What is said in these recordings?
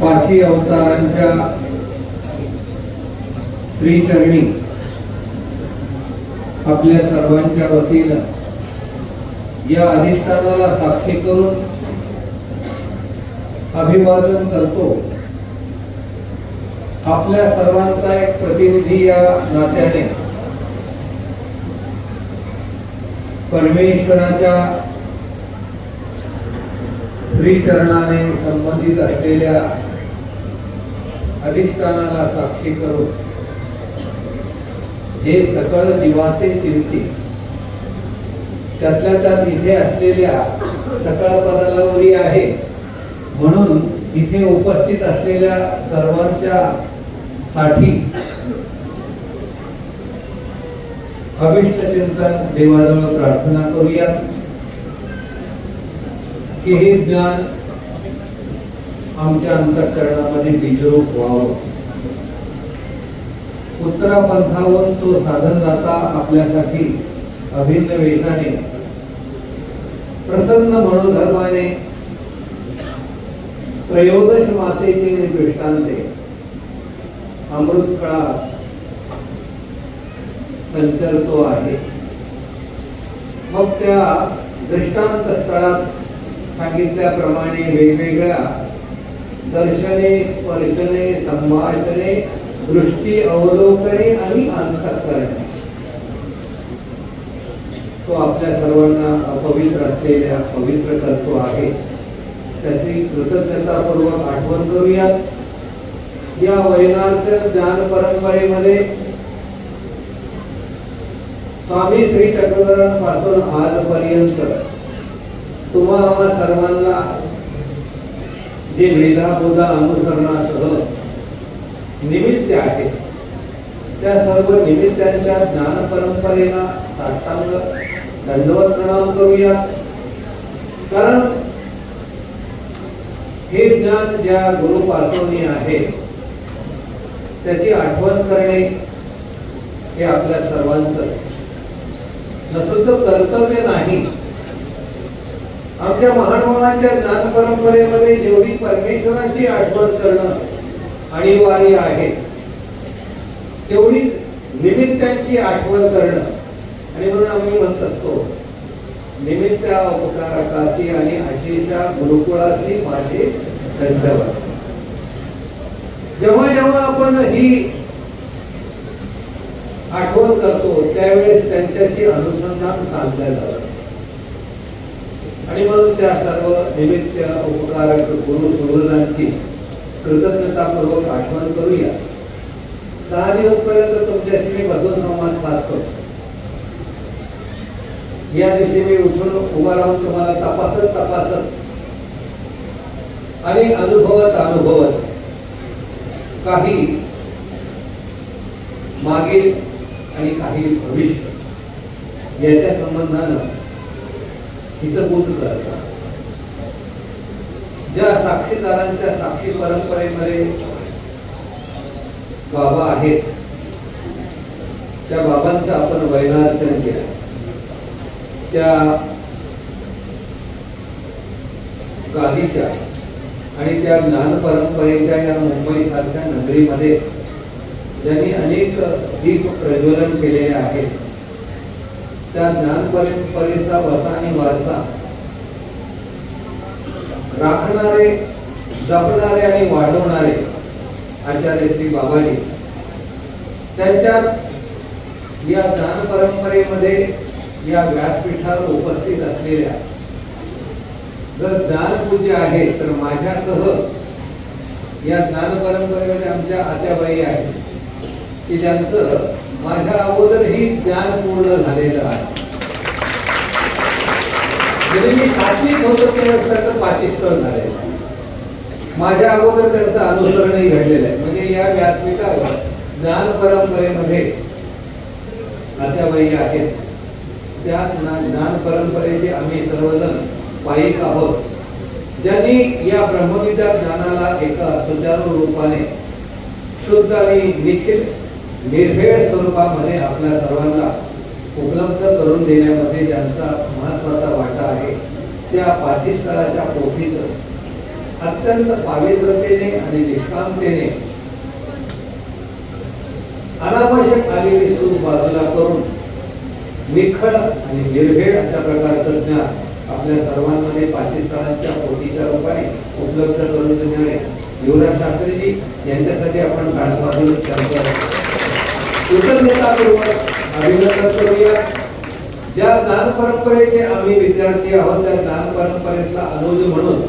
पाची अवतारांच्या श्रीचरणी आपल्या सर्वांच्या वतीनं या अधिष्ठानाला साक्षी करून अभिवादन करतो. आपल्या सर्वांचा एक प्रतिनिधी या नात्याने परमेश्वराच्या श्रीचरणाने संबंधित असलेल्या अधिष्ठानाला साक्षी करून हे सकळ जीवाचे चिंती त्यातल्या त्यात इथे असलेल्या सकळ पदालावरी आहे. म्हणून इथे उपस्थित असलेल्या सर्वांच्या साठी अभिष्ट चिंतन देवाजवळ प्रार्थना करूया की हे ज्ञान आमच्या अंतःकरणामध्ये बीजरूप व्हावं. उत्तरापंथावरून तो साधनदाता आपल्यासाठी अभिन्न वेशाने प्रसन्न मनोधर्माने त्रयोदश मातेचे दृष्टांते अमृत काळात संचरतो आहे. मग त्या दृष्टांत स्थळात सांगितल्याप्रमाणे वेगवेगळ्या दर्शने स्पर्शने संभाषणे दृष्टी अवलोकने आणि अंतकरणे. तो आपल्या सर्वांना अपवित्र असलेल्या पवित्र करतो आहे. त्याची कृतज्ञतापूर्वक आठवण करूयात. या वैनार्थ ज्ञान परंपरेमध्ये स्वामी श्री चक्रधरणपासून आजपर्यंत तुम्हाला सर्वांना जे वेदाबोधा अनुसरणासह निमित्त आहे त्या सर्व निमित्तांच्या ज्ञान परंपरेला साष्टांग दंडवत प्रणाम करूया कारण हे ज्ञान ज्या गुरुपासून आहे त्याची आठवण करणे हे आपल्या सर्वांचं नसुद्ध कर्तव्य नाही. आमच्या महानुभावांच्या ज्ञान परंपरेमध्ये जेवढी परमेश्वराची आठवण करणं अनिवार्य आहे तेवढी निमित्तांची आठवण करणं. आणि म्हणून आम्ही म्हणत असतो निमित्त उपकारकाची आणि आशीच्या गुरुकुळाची माझे धन्यवाद जेव्हा जेव्हा आपण ही आठवण करतो त्यावेळेस त्यांच्याशी अनुसंधान साधलं जातं. आणि म्हणून त्या सर्व निमित्त उपकार गुरु सुहृदांची कृतज्ञतापूर्वक आठवण करूया. दहा दिवसपर्यंत तुमच्याशी मी बसून संवाद साधतो. या दिवशी मी उठून उभा राहून तुम्हाला तपासत तपासत आणि अनुभवत अनुभवत काही मागील आणि काही भविष्य याच्या संबंधानं हितभूत करतात ज्या साक्षीदारांच्या साक्षी परंपरेमध्ये बाबा आहेत त्या बाबांचं आपण वैनार्चन केलं त्या गादीच्या आणि त्या ज्ञान परंपरेच्या या मुंबई सारख्या नगरीमध्ये ज्यांनी अनेक दीप प्रज्वलन केलेले आहेत त्या ज्ञान परंपरेचा वसा आणि वारसा राखणारे जपणारे आणि वाढवणारे आचार्य श्री बाबाजी त्यांच्या या ज्ञान परंपरेमध्ये या व्यासपीठावर उपस्थित असलेल्या जर ज्ञानपूज्य आहे तर माझ्यासह या ज्ञान परंपरेमध्ये आमच्या आत्याबाई आहेत. की ज्यांचं माझ्या अगोदरही ज्ञान पूर्ण झालेलं आहे. जरी मी सात्विक होतो त्यावेळेस पाचिस्तर झालेलं आहे माझ्या अगोदर त्यांचं अनुसरणही घडलेलं आहे. म्हणजे या व्यासपीठावर ज्ञान परंपरेमध्ये आत्याबाई आहेत. त्या ज्ञान परंपरेचे आम्ही सर्वजण पायिक आहोत. ज्यांनी या ब्रह्मविद्या ज्ञानाला एका सुचारू रूपाने शुद्ध आणि निखिल निर्भेळ स्वरूपामध्ये आपल्या सर्वांना उपलब्ध करून देण्यामध्ये ज्यांचा महत्त्वाचा वाटा आहे त्या पाठीस्थळाच्या पोथीचं अत्यंत पावित्रतेने आणि निष्कामतेने अनावश्यक आलेली सूट बाजूला करून निखळ आणि निर्भेळ अशा प्रकारचं ज्ञान आपल्या सर्वांमध्ये पाकिस्तानाच्या पोटीच्या रूपाने उपलब्ध करून देणारे. युवराज शास्त्रीजी यांच्यासाठी आपण काळापासून त्यांचं कृतज्ञतापूर्वक अभिनंदन करूया. ज्या ज्ञान परंपरेचे आम्ही विद्यार्थी आहोत त्या ज्ञान परंपरेचा अनुज म्हणून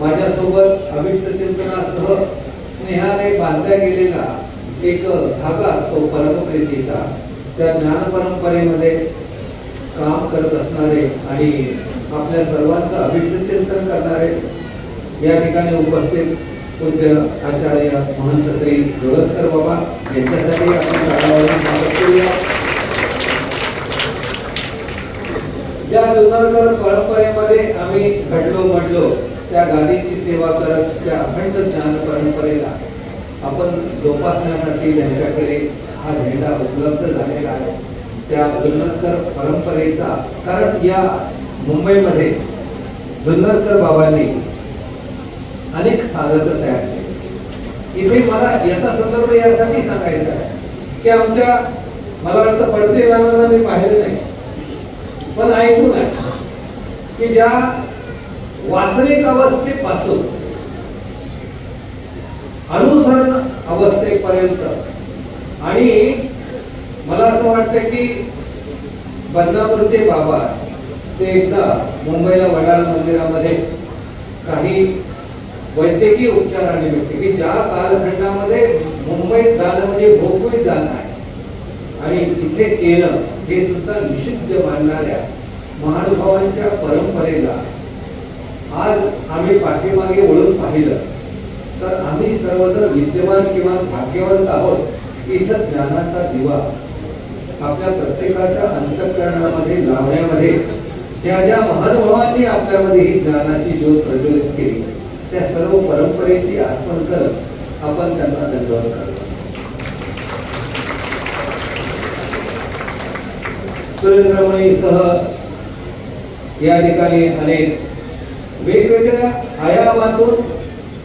माझ्यासोबत अभिष्ट चिंतनासह स्नेहाने बांधल्या गेलेला एक धागा तो परमप्रीतीचा. त्या ज्ञान परंपरेमध्ये काम करत असणारे आणि आपल्या सर्वांचं अभिष्ट चिंतन करणारे या ठिकाणी उपस्थित पूज्य आचार्य महंत श्री जोरस्कर बाबा यांच्यासाठी आपण काळावरून स्वागत करूया ज्या जुनारकर परंपरेमध्ये आम्ही घडलो घडलो त्या गादीची सेवा करत त्या अखंड ज्ञान परंपरेला आपण जोपासण्यासाठी त्यांच्याकडे हा झेंडा उपलब्ध झालेला आहे. त्या जुन्नरकर परंपरेचा कारण या मुंबईमध्ये जुन्नरकर बाबांनी अनेक साधक तयार केले. इथे मला याचा संदर्भ यासाठी सांगायचा आहे की आमच्या मला वाटतं पडते रामांना मी पाहिलं नाही. पण ऐकून आहे की ज्या वासनिक अवस्थेपासून अनुसरण अवस्थेपर्यंत आणि मला असं वाटतं की बदनापूरचे बाबा ते एकदा मुंबईला वडाळ मंदिरामध्ये काही वैद्यकीय उपचारानिमित्त की ज्या कालखंडामध्ये मुंबईत झालं म्हणजे भोगवीत झालं आहे आणि तिथे केलं हे सुद्धा निषिद्ध मानणाऱ्या महानुभावांच्या परंपरेला आज आम्ही पाठीमागे वळून पाहिलं. तर आम्ही सर्वजण विद्यमान किंवा भाग्यवंत आहोत की इथं ज्ञानाचा दिवा आपल्या प्रत्येकाच्या अंतकरणामध्ये लावण्यामध्ये ज्या ज्या महानुभावांनी आपल्यामध्ये ही ज्ञानाची ज्योत प्रज्वलित केली त्या सर्व परंपरेची आठवण करत आपण त्यांना दंडवत करतो. सुरेंद्रमणीसह या ठिकाणी अनेक वेगवेगळ्या आयामातून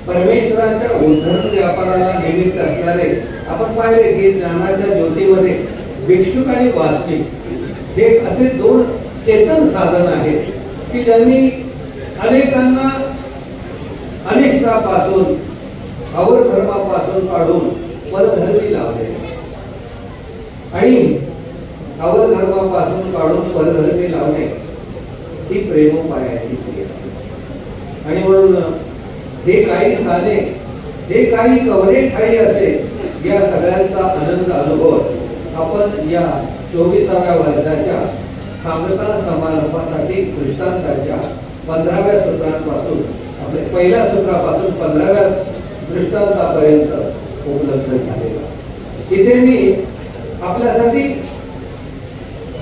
परमेश्वराच्या उद्धरण व्यापाराला निमित्त असणारे आपण पाहिले की ज्ञानाच्या ज्योतीमध्ये भिक्षुक आणि वास्तविक हे असे दोन चेतन साधन आहेत की ज्यांनी अनेकांना अनिष्टापासून अवर धर्मापासून काढून परधर्मी लावले. आणि अवर धर्मापासून काढून परधर्मी लावणे ही प्रेमोपायाची क्रिया. आणि म्हणून हे काही साधे हे काही कवरे ठाई असे या सगळ्यांचा आनंद अनुभव आपण या चोवीसाव्या वर्षाच्या सांगता समारंभासाठी दृष्टांताच्या पंधराव्या सत्रांपासून आपल्या पहिल्या सूत्रापासून पंधराव्या दृष्टांतापर्यंत उपलब्ध झालेला तिथे मी आपल्यासाठी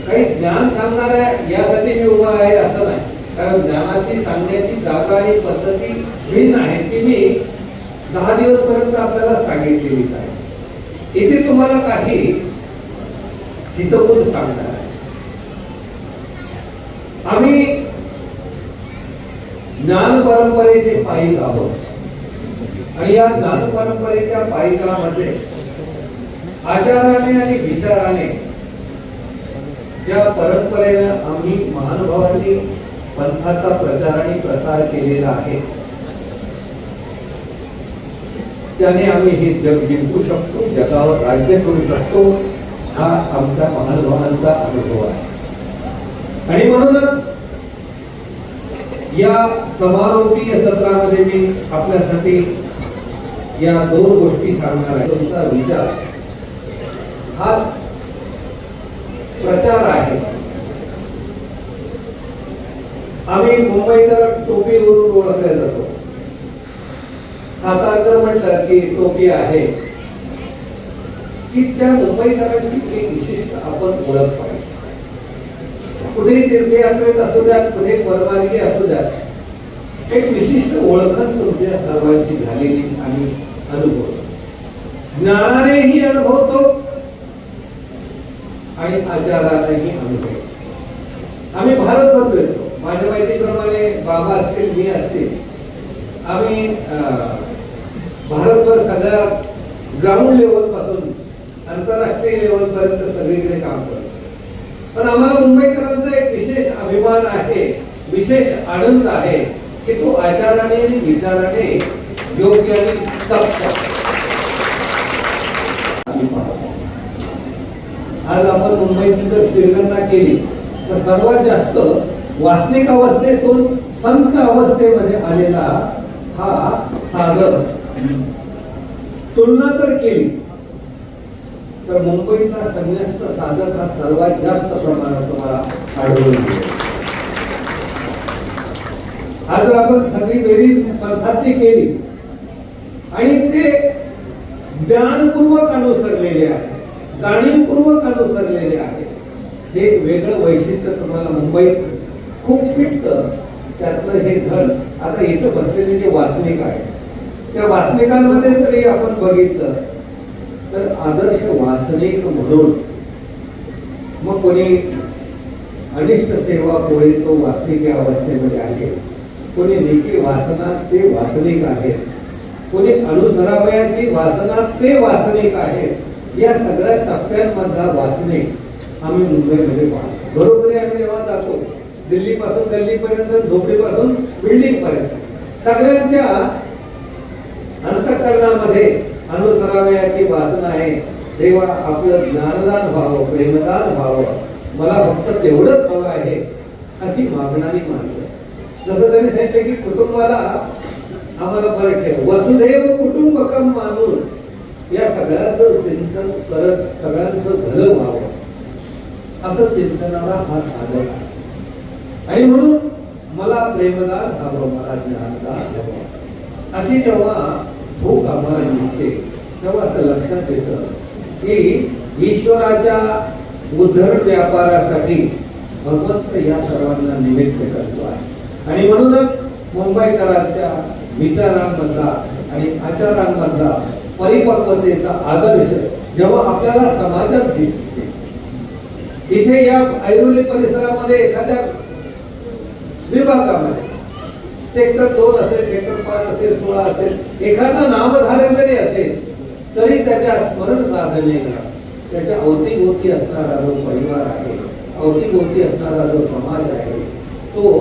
काही ज्ञान सांगणार आहे यासाठी मी उभा आहे असं नाही. कारण ज्ञानाची सांगण्याची जागा आणि पद्धती भिन्न आहे ती मी दहा दिवस पर्यंत आपल्याला सांगितलेलीच आहे. इथे तुम्हाला काही हितपूर सांगणार आहे. आम्ही ज्ञान परंपरेचे पायी आहोत आणि या ज्ञान परंपरेच्या पायिकामध्ये आचाराने आणि विचाराने या परंपरेनं आम्ही महानुभावांनी पंथाचा प्रचार आणि प्रसार केलेला आहे. त्याने आम्ही हे जग जिंकू शकतो जगावर राज्य करू शकतो हा आमच्या महानुभावांचा अनुभव आहे. आणि म्हणूनच या समारोपीय सत्रामध्ये मी आपल्यासाठी या दोन गोष्टी सांगणार आहे. तुमचा विचार. हा प्रचार आहे. आम्ही मुंबईकर टोपीवरून ओळखले जातो. सातारकर म्हटलं की टोपी आहे की त्या मुंबईकरांची एक विशिष्ट आपण ओळख पाहिजे. कुठे तीर्थयात्रेत असू द्यात कुठे परवानगी असू द्यात एक विशिष्ट ओळखच तुमच्या सर्वांची झालेली आणि अनुभव. ज्ञानानेही अनुभवतो आणि आचारानेही अनुभव आम्ही भारतभर येतो माझ्या माहितीप्रमाणे बाबा असतील मी असतील. आम्ही अं, भारतभर सगळ्या ग्राउंड लेवलपासून आंतरराष्ट्रीय लेवल पर्यंत सगळीकडे काम करतो. पण आम्हाला मुंबईकरांचा एक विशेष अभिमान आहे विशेष आनंद आहे की तो आचाराने आणि विचाराने योग्य आणि आज आपण मुंबईची जर श्रीगणना केली तर सर्वात जास्त वास्तविक अवस्थेतून संत अवस्थेमध्ये आलेला हा सागर. तुलना जर केली. तर मुंबईचा संन्यस्त साधक हा सर्वात जास्त प्रमाणात तुम्हाला आढळून हा आज जर आपण सगळी बेरीज पंथाची केली आणि ते ज्ञानपूर्वक अनुसरलेले आहे जाणीवपूर्वक अनुसरलेले आहे हे वेगळं वैशिष्ट्य तुम्हाला मुंबईत खूप फिटतं. त्यातलं हे धन आता इथं बसलेले जे वासनिक आहे त्या वाचनिकांमध्ये तरी आपण बघितलं तर आदर्श वासनिक म्हणून मग कोणी अनिष्ट सेवा कोळी तो वाचनिक या अवस्थेमध्ये आहे. कोणी निकी वासना ते वासनिक आहेत कोणी अनुसरावयाची वासना ते वासनिक आहेत या सगळ्या टप्प्यांमधला वासनिक आम्ही मुंबईमध्ये पाहतो. बरोबर आम्ही जेव्हा जातो दिल्लीपासून गल्लीपर्यंत झोपडीपासून बिल्डिंग पर्यंत सगळ्यांच्या अंतकरणामध्ये अनुसरावयाची वासना आहे. तेव्हा आपलं ज्ञानदान व्हावं प्रेमदान व्हावं. मला फक्त तेवढंच हवं आहे अशी मागणारी मानली जसं त्यांनी सांगितलं की कुटुंबाला आम्हाला बरं ठेव. वसुधैव कुटुंबकम मानून या सगळ्याचं चिंतन करत सगळ्यांचं भलं व्हावं. असं चिंतनाला हा साधक आहे. आणि म्हणून मला प्रेमदान हवं मला ज्ञानदान हवं अशी जेव्हा भूक आम्हाला दिसते. तेव्हा असं लक्षात येतं की ईश्वराच्या उद्धर व्यापारासाठी भगवंत या सर्वांना निमित्त करतो आहे. आणि म्हणूनच मुंबईकरांच्या विचारांमधला आणि आचारांमधला परिपक्वतेचा आदर्श जेव्हा आपल्याला समाजात दिसते. इथे या ऐरोली परिसरामध्ये एखाद्या विभागामध्ये सेक्टर दोन असेल सेक्टर पाच असेल सोळा असेल एखादा नामधारक जरी असेल तरी त्याच्या स्मरण साधनेला त्याच्या अवतीभोवती असणारा जो परिवार आहे अवतीभोवती असणारा जो समाज आहे तो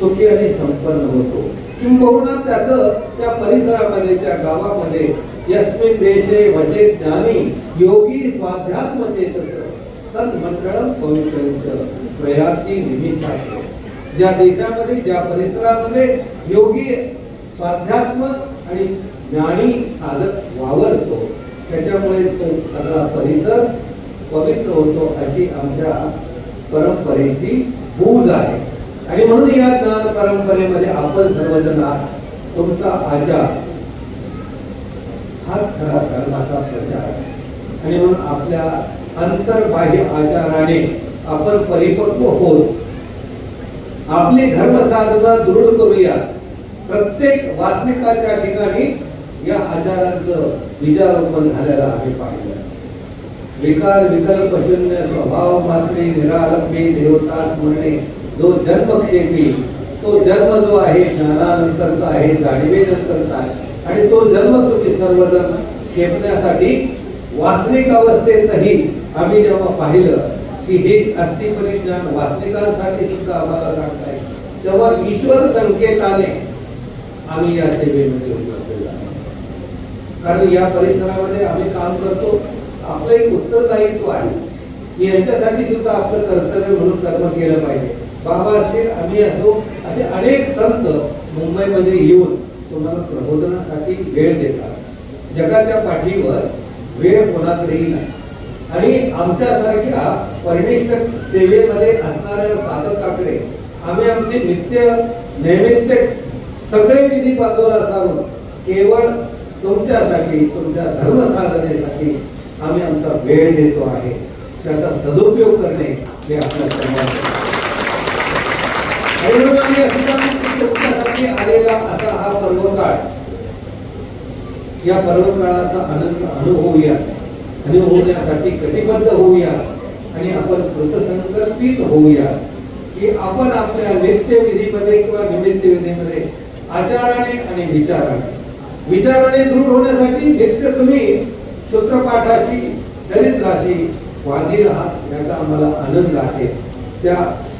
सुखी आणि संपन्न होतो. किंबहुना त्याचं त्या परिसरामध्ये त्या गावामध्ये यस्मिन देशे वजे ज्ञानी योगी स्वाध्यात्मते तन्मंडळम पवित्र प्रयासी निमिषाचे ज्या देशामध्ये ज्या परिसरामध्ये योगी स्वाध्यात्म आणि ज्ञानी साधक वावरतो त्याच्यामुळे तो सगळा परिसर पवित्र होतो अशी आमच्या परंपरेची बूज आहे. आणि म्हणून या ज्ञान परंपरेमध्ये आपण सर्वजण तुमचा आचार. हाच खरा धर्माचा प्रचार आहे. आणि म्हणून आपल्या अंतर्बाह्य आचाराने आपण परिपक्व होत आपली धर्म साधना दृढ करूया. प्रत्येक वाचनिकाच्या ठिकाणी या आचाराचं बीजारोपण झालेलं आम्ही पाहिलं. विकार विकल्प शून्य स्वभाव मात्रे निरालंबी देवता स्मरणे. जो जन्मक्षेपी तो जन्म जो आहे ज्ञानानंतरचा आहे जाणीवेनंतरचा आहे. आणि तो जन्म तुम्ही सर्वजण खेपण्यासाठी वास्तविक अवस्थेतही आम्ही जेव्हा पाहिलं की हे अस्थिपरिज्ञान वास्तविकांसाठी सुद्धा आम्हाला सांगताय तेव्हा ईश्वर संकेताने आम्ही या सेवेमध्ये उतरलेलो आहे कारण या परिसरामध्ये आम्ही काम करतो आपलं एक उत्तरदायित्व आहे. यांच्यासाठी सुद्धा आपलं कर्तव्य म्हणून कर्म केलं पाहिजे. बाबा असेल आम्ही असो असे अनेक संत मुंबईमध्ये येऊन तुम्हाला प्रबोधनासाठी वेळ देतात. जगाच्या पाठीवर वेळ कोणाकडेही नाही. आणि आमच्यासारख्या परनिष्ठ सेवेमध्ये असणाऱ्या साधकाकडे आम्ही आमचे नित्य नैमित्य सगळे विधी बाजूला सारून केवळ तुमच्यासाठी तुमच्या धर्म साधनेसाठी आम्ही आमचा वेळ देतो आहे. त्याचा सदुपयोग करणे हे आपल्या आलेला असा हा पर्वकाळ या पर्वकाळाचा आनंद अनुभवूया अनुभवण्यासाठी कटिबद्ध होऊया. आणि आपण कृतसंकल्पित होऊया. की आपण आपल्या नित्यविधीमध्ये किंवा निमित्त विधीमध्ये आचाराने आणि विचाराने विचाराने दृढ होण्यासाठी नित्य तुम्ही सूत्रपाठाशी चरित्राशी वादी राहा याचा आम्हाला आनंद आहे. त्या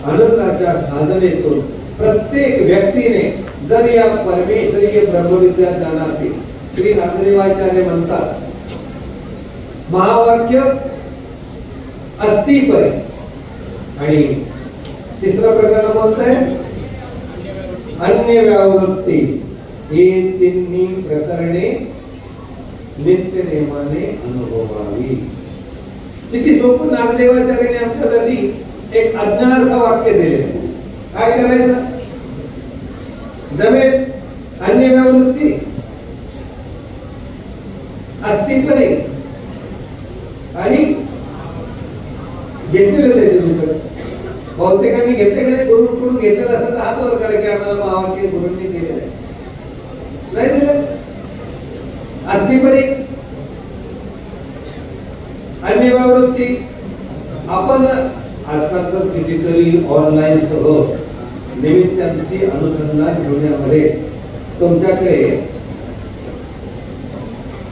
आनंदाच्या साधनेतून प्रत्येक व्यक्तीने जर या परमेश्वरीय ब्रह्मविद्या जाणार श्री रामदेवाचार्य म्हणतात महावाक्य अस्तिपरे आणि तिसरा प्रकार कोणता आहे अन्य व्यावृत्ती. हे तिन्ही प्रकरणे नित्य नियमाने अनुभवावी. किती सोपं नागदेवाचार्याने आपल्यासाठी एक अज्ञानार्थ वाक्य दिले. काय करायचं? जमेल अन्य व्यावृत्ती. अस्तित्वने आणि घेतलेलं आहे तुम्ही बहुतेकांनी घेतले का नाही करून करून घेतलेलं असेल तर हात वर की आम्हाला महावाक्य गुरुंनी दिलेलं आहे. नाही दिलं अस्थिपरी अन्य आपण आजकाल डिजिटली ऑनलाईन सह निमित्तांची अनुसंधान घेण्यामध्ये तुमच्याकडे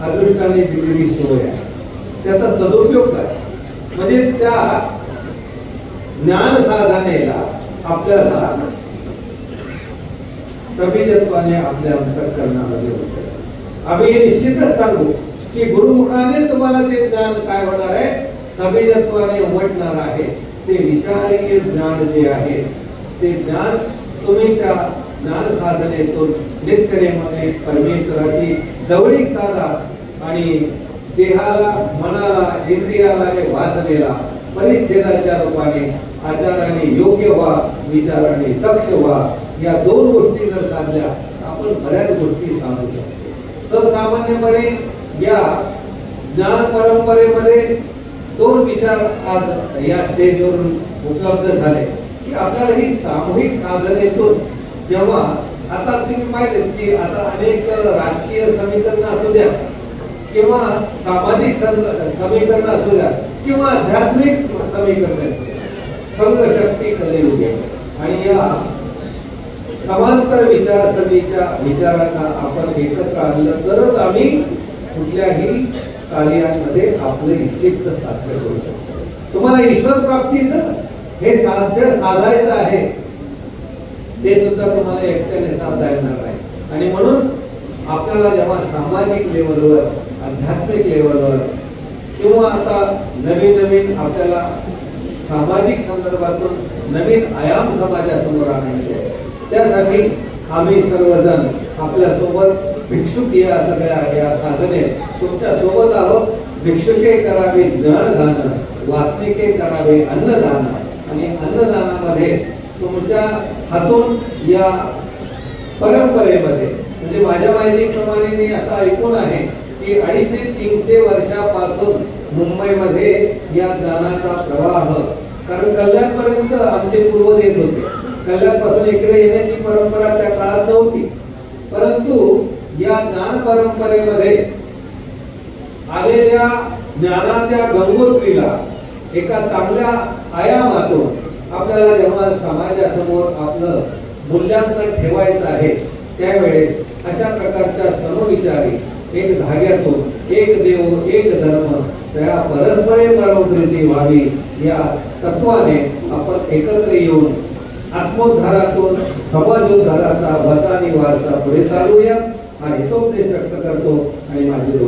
अदृष्टाने दिलेली सोय आहे. त्याचा सदुपयोग काय? म्हणजे त्या ज्ञान साधनेला आपल्याला सभिजत्वाने आपल्या अंतकरणामध्ये होत. आम्ही निश्चितच सांगू की गुरुमुखाने तुम्हाला ते ज्ञान काय होणार आहे? सभिजत्वाने उमटणार आहे. ते विचारीय ज्ञान जे आहे, ते ज्ञान तुम्ही त्या ज्ञान साधनेतून नित्यनेमाने परमेश्वराची जवळीक साधा आणि देहाला मनाला इंद्रियाला आणि वासनेला परिच्छेदाच्या रूपाने आचाराने योग्य व्हा विचाराने दक्ष व्हा या दोन गोष्टी जर साधल्या आपण बऱ्याच गोष्टी सांगू शकतो. सर्वसामान्यपणे या ज्ञान परंपरेमध्ये दोन विचार आज या स्टेजवरून उपलब्ध झाले. की आपल्याला ही सामूहिक साधनेतून जेव्हा आता तुम्ही पाहिले की आता अनेक राजकीय समीकरणं असू द्या किंवा सामाजिक समीकरण असू द्या किंवा आध्यात्मिक समीकरण संघ शक्ती कलयुग आणि या समांतर विचारसरणीच्या विचारांना आपण एकत्र आणलं तरच आम्ही कुठल्याही कार्यामध्ये आपलं इच्छित साध्य करू शकतो. तुम्हाला ईश्वर प्राप्तीचं हे साध्य साधायचं आहे. ते सुद्धा तुम्हाला एकट्याने साधता येणार नाही. आणि म्हणून आपल्याला जेव्हा सामाजिक लेवलवर आध्यात्मिक लेवलवर किंवा आता नवीन नवीन आपल्याला सामाजिक संदर्भातून नवीन आयाम समाजासमोर आणायचे त्यासाठी आम्ही सर्वजण आपल्यासोबत भिक्षुक या सगळ्या या साधने तुमच्यासोबत आहोत भिक्षुके करावे ज्ञानदान वासनिके करावे अन्नदान. आणि अन्नदानामध्ये तुमच्या हातून या परंपरेमध्ये म्हणजे माझ्या माहितीप्रमाणे मी असं ऐकून आहे की अडीचशे तीनशे वर्षापासून मुंबईमध्ये या ज्ञानाचा प्रवाह. कारण कल्याणपर्यंत आमचे पूर्वज येत होते. कल्याणपासून इकडे येण्याची परंपरा त्या काळात नव्हती. परंतु या ज्ञान परंपरेमध्ये आलेल्या ज्ञानाच्या गंगोत्रीला एका चांगल्या आयामातून आपल्याला जेव्हा समाजासमोर आपलं मूल्यांकन ठेवायचं आहे त्यावेळेस अशा प्रकारच्या समविचारी एक धाग्यातून एक देव एक धर्म त्या परस्परे परमकृती व्हावी या तत्वाने आपण एकत्र येऊन आत्मोद्धारातून समाजोद्धाराचा वतानी वारसा पुढे चालूया. हा हितोपदेश व्यक्त करतो आणि माझी